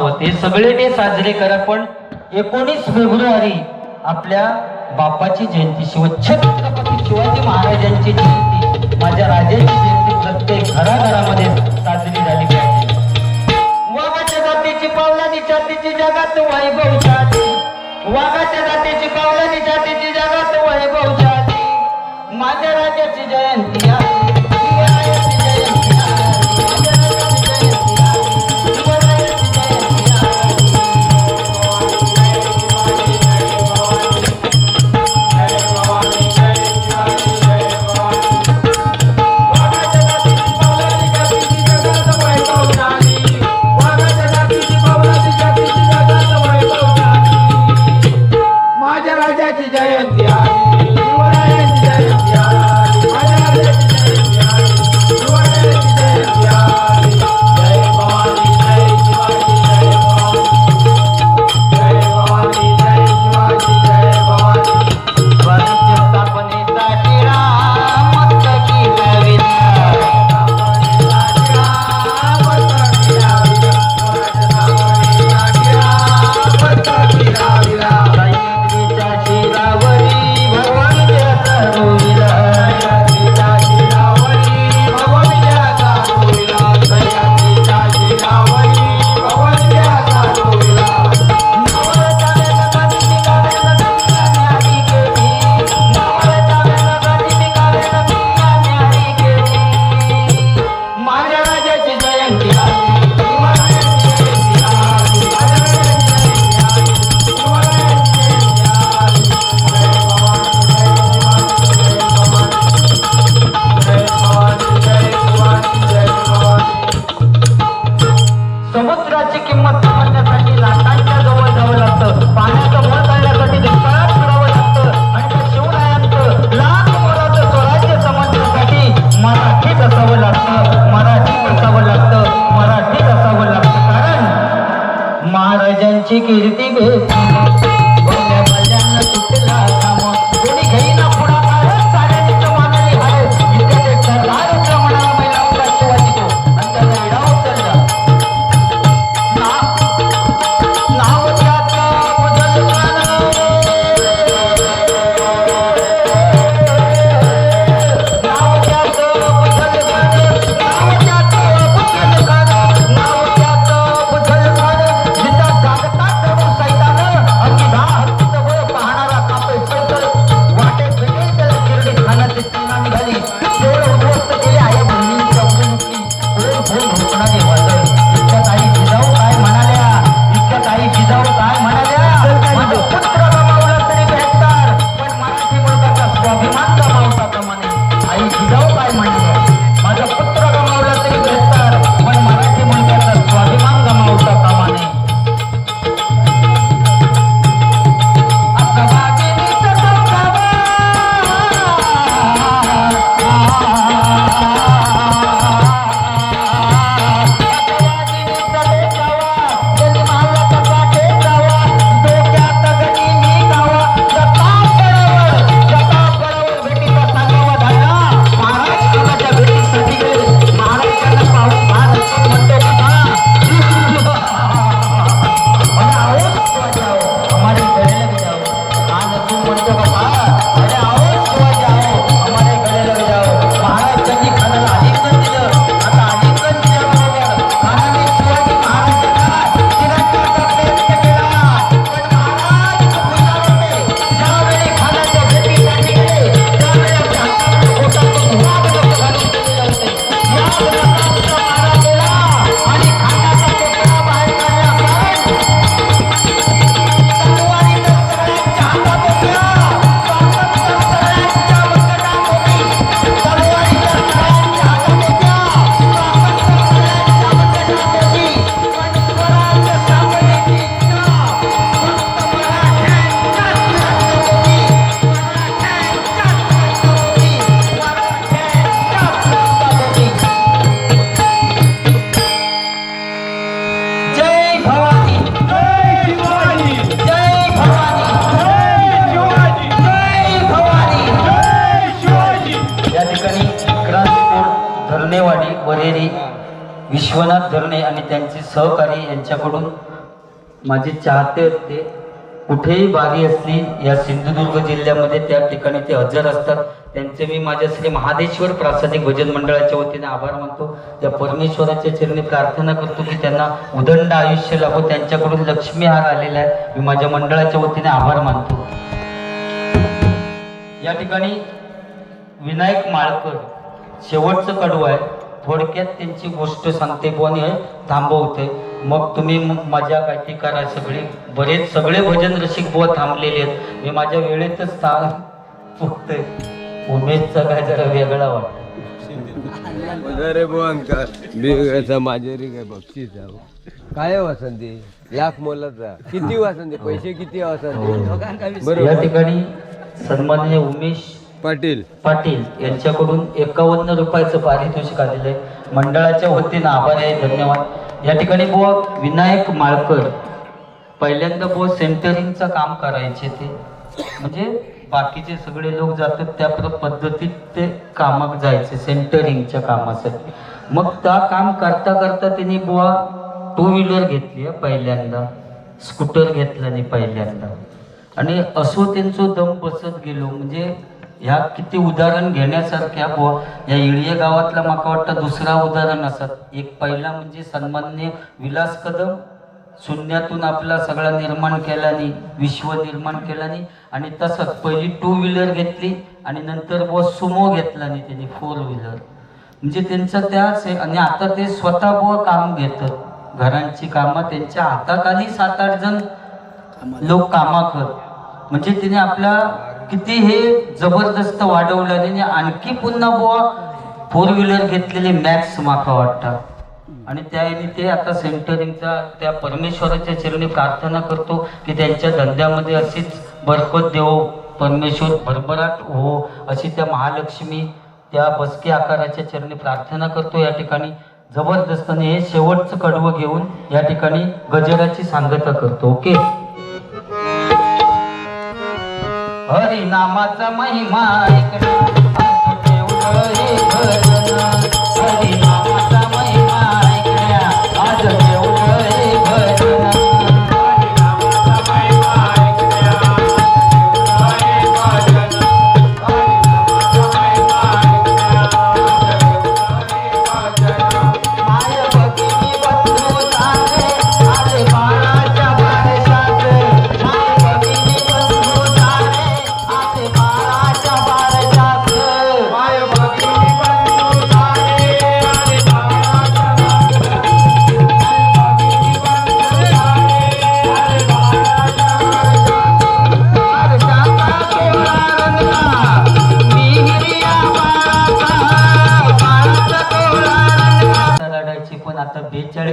होते. सगळे ते साजरे करा पण एकोणीस फेब्रुवारी आपल्या बापाची जयंती छत्रपती शिवाजी महाराजांची जयंती माझ्या राजाची जयंती प्रत्येक घराघरामध्ये साजरी झाली पाहिजे. वाघाच्या जातीची पावलानी जातीची जगात वैभव जाती वाघाच्या जातीची पावलानी जातीची जगात वैभव जाती माझ्या राजाची जयंती आहे तुमची कीर्ती घेतली सहकारी यांच्याकडून माझे चाहते असते कुठेही बारी असली या सिंधुदुर्ग जिल्ह्यामध्ये त्या ठिकाणी ते हजर असतात. त्यांचे मी माझ्या श्री महादेश्वर प्रासादिक भजन मंडळाच्या वतीने आभार मानतो. त्या परमेश्वराच्या चरणी प्रार्थना करतो की त्यांना उदंड आयुष्य लाभो. त्यांच्याकडून लक्ष्मी हार आलेला आहे. मी माझ्या मंडळाच्या वतीने आभार मानतो. या ठिकाणी विनायक माळकर शेवटचं कडू आहे. थोडक्यात त्यांची गोष्ट सांगते कोणी आहे थांबवते. मग तुम्ही म- मजा काठी करा सगळी. बरेच सगळे भजन रसिक बुवा थांबलेले आहेत. मी माझ्या वेळेतच स्थान चुकतोय उमेशचा काय जरा वेगळा वाटत. अरे माझेरी काय बक्षीस आहे. काय वासंती? लाख मोलाचा किती वासंती? पैसे किती वासंती? बरोबर या ठिकाणी सन्माननीय उमेश पाटील. पाटील यांच्याकडून एकावन्न रुपयाचं पारितोषिक आलेलं आहे. मंडळाच्या वतीनं आभार आहे धन्यवाद. या ठिकाणी बुवा विनायक माळकर पहिल्यांदा बुवा सेंटरिंगचं काम करायचे ते. म्हणजे बाकीचे सगळे लोक जातात त्या पद्धतीत ते कामात जायचे सेंटरिंगच्या कामासाठी. मग त्या काम करता करता त्यांनी बुवा टू व्हीलर घेतली आहे पहिल्यांदा. स्कूटर घेतला नाही पहिल्यांदा. आणि असो त्यांचं दम बसत गेलो. म्हणजे ह्या किती उदाहरण घेण्यासारख्या बुवा. या इळये गावातला माका वाटतं दुसरा उदाहरण असत एक पहिला म्हणजे सन्मान्य विलास कदम. शून्यातून आपला सगळा निर्माण केल्याने विश्व निर्माण केल्याने. आणि तसंच पहिली टू व्हीलर घेतली आणि नंतर बुवा सुमो घेतला नाही त्यांनी फोर व्हीलर म्हणजे त्यांचं त्या से- आणि आता ते स्वतः बुवा काम घेतात घरांची कामं त्यांच्या हातात आली सात आठ जण. लोक कामा कर म्हणजे तिने आपल्या किती हे जबरदस्त वाढवलं आणि आणखी पुन्हा बुवा फोर व्हीलर घेतलेले मॅक्स माका वाटतात आणि त्याने ते आता सेंटरिंगचा त्या परमेश्वराच्या चरणी प्रार्थना करतो की त्यांच्या धंद्यामध्ये अशीच बरकत देव परमेश्वर भरभराट हो अशी त्या महालक्ष्मी त्या बसके आकाराच्या चरणी प्रार्थना करतो या ठिकाणी. जबरदस्तने हे शेवटचं कडवं घेऊन या ठिकाणी गजराची सांगता करतो ओके? हरिनामाचा महिमा ऐकणं आज हे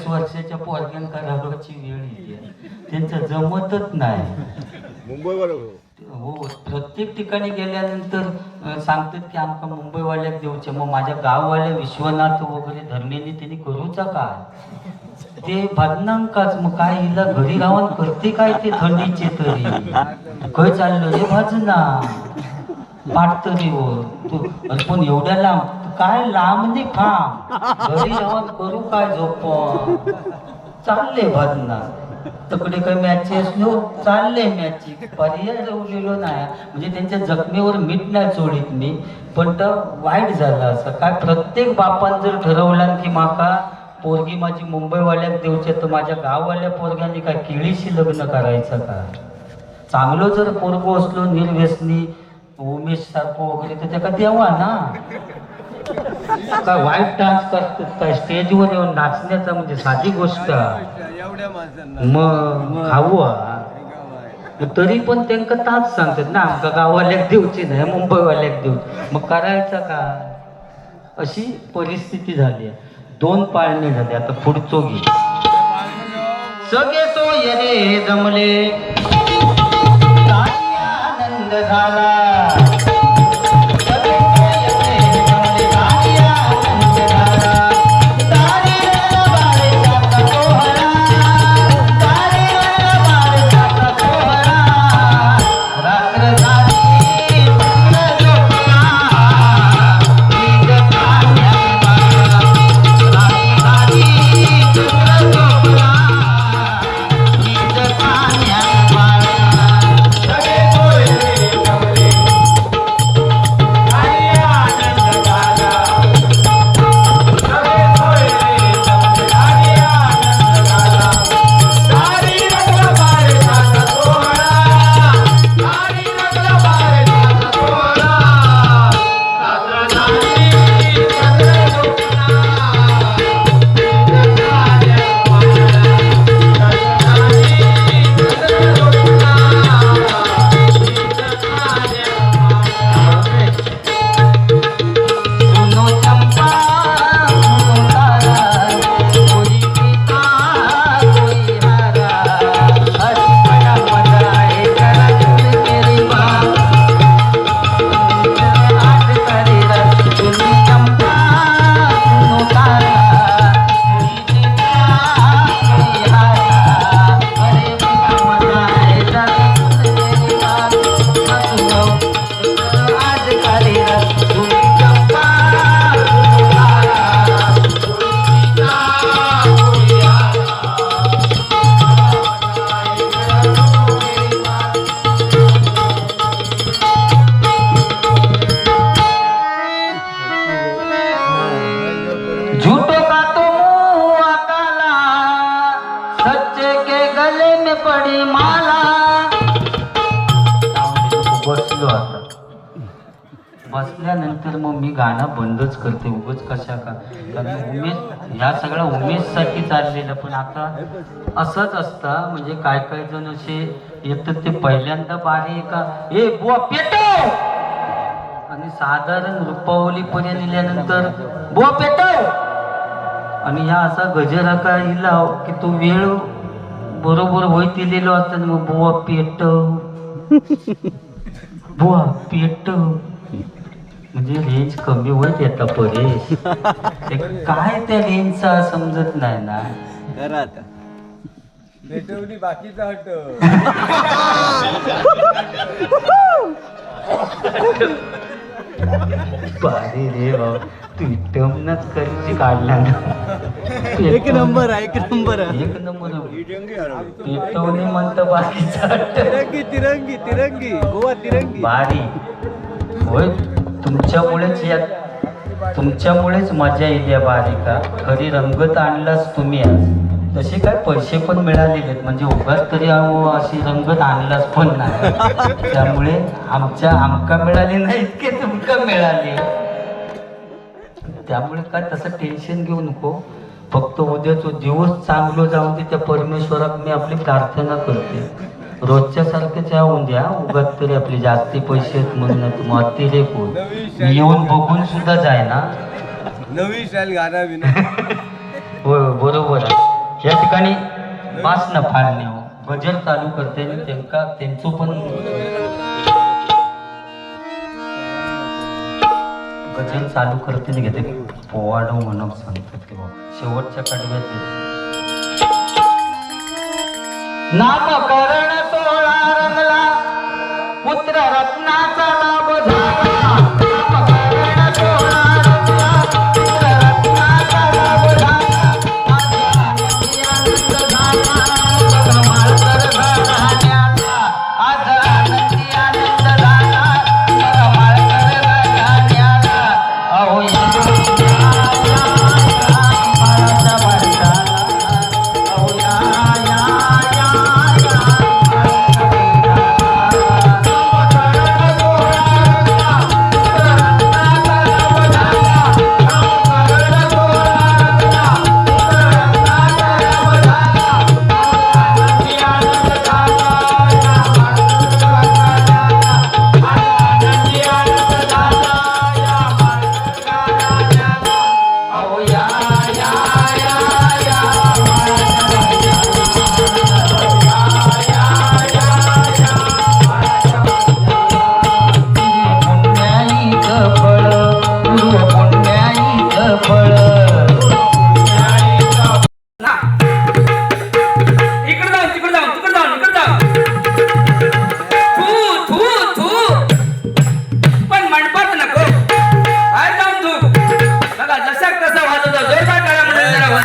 बेचाळीस वर्षाच्या पोरग्यांका वेळ येते. त्यांचं जमतच नाही. मुंबई बरोबर हो. प्रत्येक ठिकाणी गेल्यानंतर सांगतात की आमका मुंबईवाल्याक देऊचे. मग माझ्या गाववाल्या विश्वनाथ वगैरे धर्मेनी त्यांनी करूचा काय ते भजनांकाच मग काय हिला घरी राहून करते काय ते थंडीचे तरी? खय चाललो रे भजना. पाठ तरी हो. पण एवढ्या लांब काय लांब नाही घरी जेवण करू काय झोप चालले भजना तकडे काही मॅच असलो चालले मॅची पर्याय रवलेलो नाही. म्हणजे त्यांच्या जखमेवर मीठ नाही चोळीत मी. पण तर वाईट झालं असं. काय प्रत्येक बापान जर ठरवलं की माका पोरगी माझी मुंबईवाल्याक देऊचे तर माझ्या गाववाल्या पोरग्यांनी काय केळीशी लग्न करायचं का? चांगलो जर पोरगो असलो निर्व्यसनी उमेश सारखं वगैरे तर त्याका देवा ना? काय वाईट डान्स करतात काय स्टेजवर येऊन नाचण्याचा म्हणजे साधी गोष्ट. एवढ्या माणसांना मग खाऊ तरी पण त्यांना ताच सांगतात ना आमका गाववाल्याक देऊची नाही मुंबईवाल्याक देऊ मग करायचं का? अशी परिस्थिती झाली. आहे दोन पाळणी झाले आता पुढचो घे. सगळे तो रे जमले. आनंद झाला. गाणं बंदच करते उगच कशा का? कारण उमेश ह्या सगळ्या उमेशसाठी चाललेलं पण आता असंच असतं म्हणजे काय काय जण असे येतात ते पहिल्यांदा बारे का ए बुवा पेटो आणि साधारण रुपावली पर्यंत नेल्यानंतर बुवा पेटो आणि ह्या असा गजरा का हिला की तो वेळ बरोबर होई दिलेलो असतात मग बुवा पेटव! बुवा पेटव! म्हणजे रेंज कमी होत येतं परेश. ते काय त्या रेंजचा समजत नाही ना. करा आता. भेटवली बाकीचा हट बारे रे भाऊ तू काढला ना. एक नंबर आहे एक नंबर आहे. एक नंबर म्हणतं बाकीचा तिरंगी तिरंगी तिरंगी. गोवा तिरंगी. बारी होय? तुमच्यामुळेच या तुमच्यामुळेच मजा येते या बारीका खरी रंगत आणलाच तुम्ही आज. तसे काय पैसे पण मिळालेले आहेत म्हणजे उगाच तरी अहो अशी रंगत आणलाच पण नाही. त्यामुळे आमच्या आमका मिळाले नाही इतके तुमका मिळाले? त्यामुळे काय तसं टेन्शन घेऊ नको. फक्त उद्याचा दिवस चांगलो जाऊन दे त्या परमेश्वरात मी आपली प्रार्थना करते. रोजच्या सारखंच होऊन द्या उगाच तरी आपले जास्ती पैसे आहेत म्हणून होईल मी येऊन बघून सुद्धा जाय ना नवी स्टाईल गाणं विना होय होय, बरोबर आहे. या ठिकाणी पाच न फाळणे हो. गजर चालू करते आणि त्यांका त्यांचं पण गजर चालू करते आणि घेते. पोवाडो म्हणून सांगतात किंवा शेवटच्या कडव्यात नामकरण सोहळा रंगला पुत्र रत्नाचा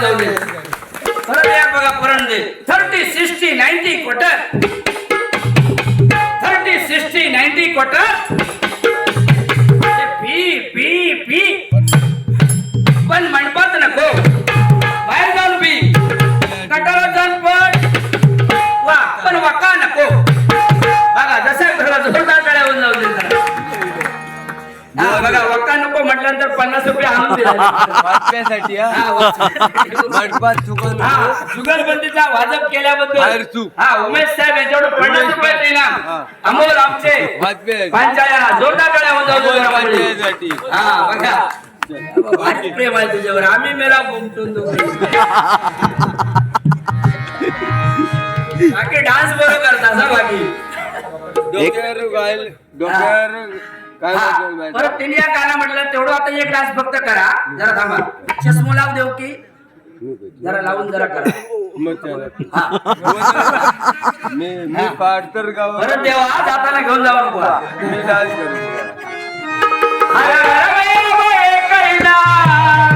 ಗಾಯದ ಉಂಡಿದೆ ಹೊರವ್ಯಾಪಕ ಪುರಂದಿ ಥರ್ಟಿ ಸಿಕ್ಸ್ಟಿ ನೈಂಟಿ ಕೊಟ್ಟ ಥರ್ಟಿ ಸಿಕ್ಸ್ಟಿ ನೈಂಟಿ ಕೊಟ್ಟ ಪೀಪ್ बघा वक्का नको म्हटल्यानंतर पन्नास रुपये आणून वाचण्यासाठी मंडपात जुगलबंदीचा वाजप केल्याबद्दल. हा उमेश साहेब यांच्याकडे पन्नास रुपये हा. अमोल आमचे पंचायत जोरदार पुढे. वाचण्यासाठी. हा बघा. भारी प्रेम आहे तुझ्यावर. आम्ही मेला बुमटून बाकी डान्स बरं करता बाकी. डोक्यावर डोक्यावर काय हा? परत या गाणं म्हटलं तेवढं आता एक डान्स फक्त करा जरा थांबा चष्मो लाव देऊ की जरा लावून जरा करा मग त्याला. हा. मी मी पाठ तर गाव परत देवा जाताना घेऊन जाऊ नको मी डान्स हर हर कैलास.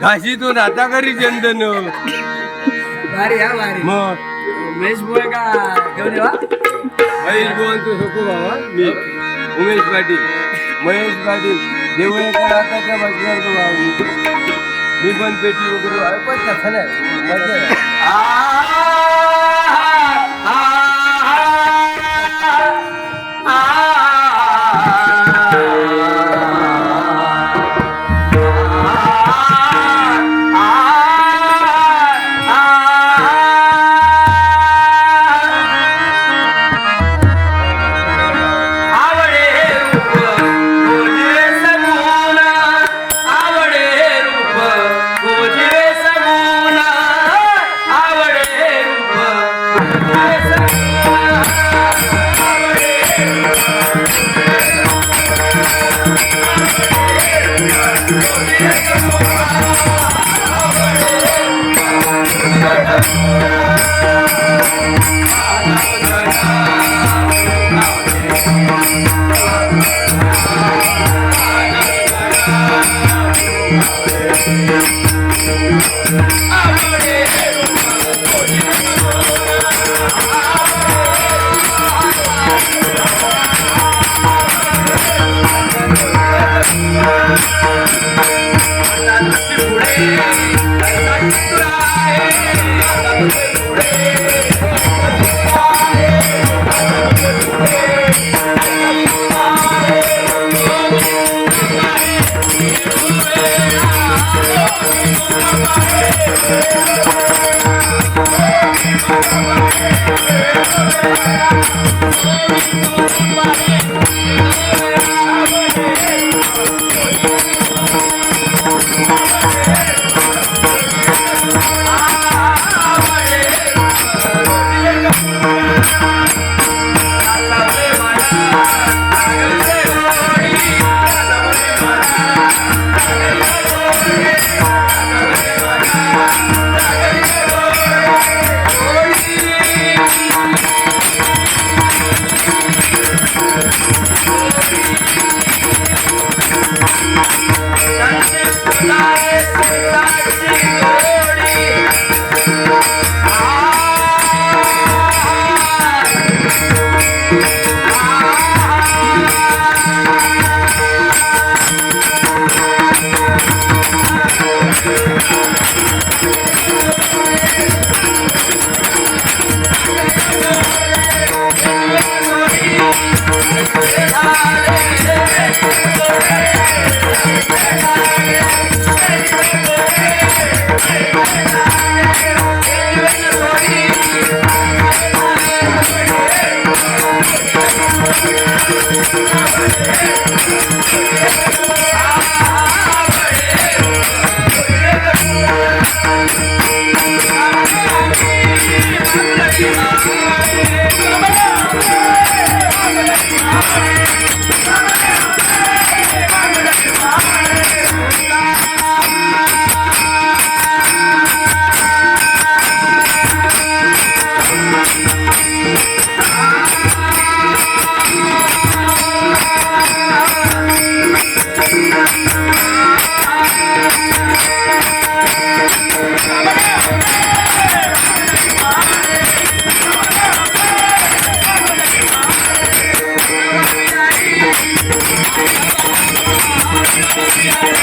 घाशीतून आता घरी चंदन. भारी हा भारी. मग? महेश बोय का घेऊन येवा महेश भुवन तू शकू बाबा मी. उमेश पाटील. महेश पाटील. देवळेकर आताच्या बसल्यावर तो भाऊ. मी. पण पेटी वगैरे पण तसं नाही मजा धन्यवाद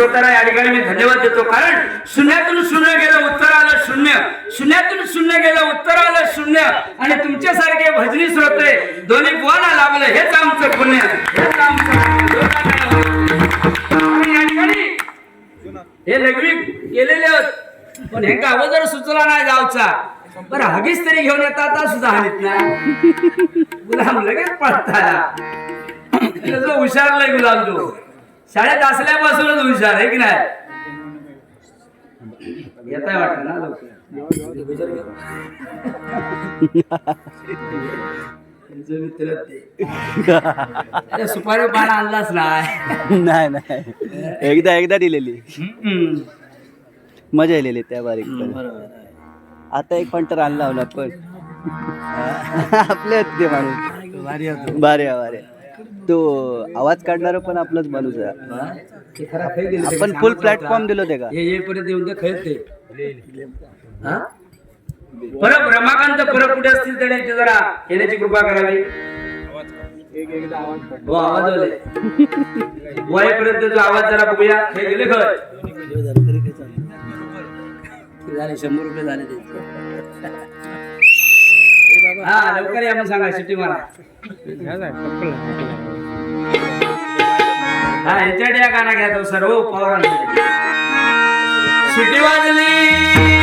तुम्हाला या ठिकाणी मी धन्यवाद देतो. कारण शून्यातून शून्य गेलं उत्तर आलं शून्य. शून्यातून शून्य गेलं उत्तर आलं शून्य. आणि तुमच्यासारखे भजनी श्रोते दोन्ही बोला लागलं हेच आमचं पुण्य. हेच आमचं या ठिकाणी हे लघवी गेलेले आहेत. पण हे का अगोदर सुचला नाही गावचा बरं हगीच तरी घेऊन येतात सुद्धा हानीत ना. गुलाम लगेच पळता हुशार नाही गुलाम तू. शाळेत असल्यापासूनच हुशार आहे की नाही? येत आहे वाटतं ना सुपारी पान आणलाच नाही नाही. एकदा एकदा दिलेली. मजा आलेली त्या बारीक. आता एक पंटर आणला होता पण. आपले ते माणूस. भारी बारे तो आवाज काढणारा पण आपलाच माणूस आहे. आपण फुल. प्लॅटफॉर्म दिलो ते का? हे येईपर्यंत येऊन ते खेळते हा? परत रमाकांत परत कुठे असतील तर जरा येण्याची कृपा करावी. हो आवाज आले वयपर्यंत जो आवाज जरा बघूया. हे गेले झाले? शंभर रुपये झाले ते हा लवकर या मग सांगा शिट्टी मारा. हा यांच्याकडे या गाणं घ्या तो सर्व पवारांसाठी शिट्टी वाजली.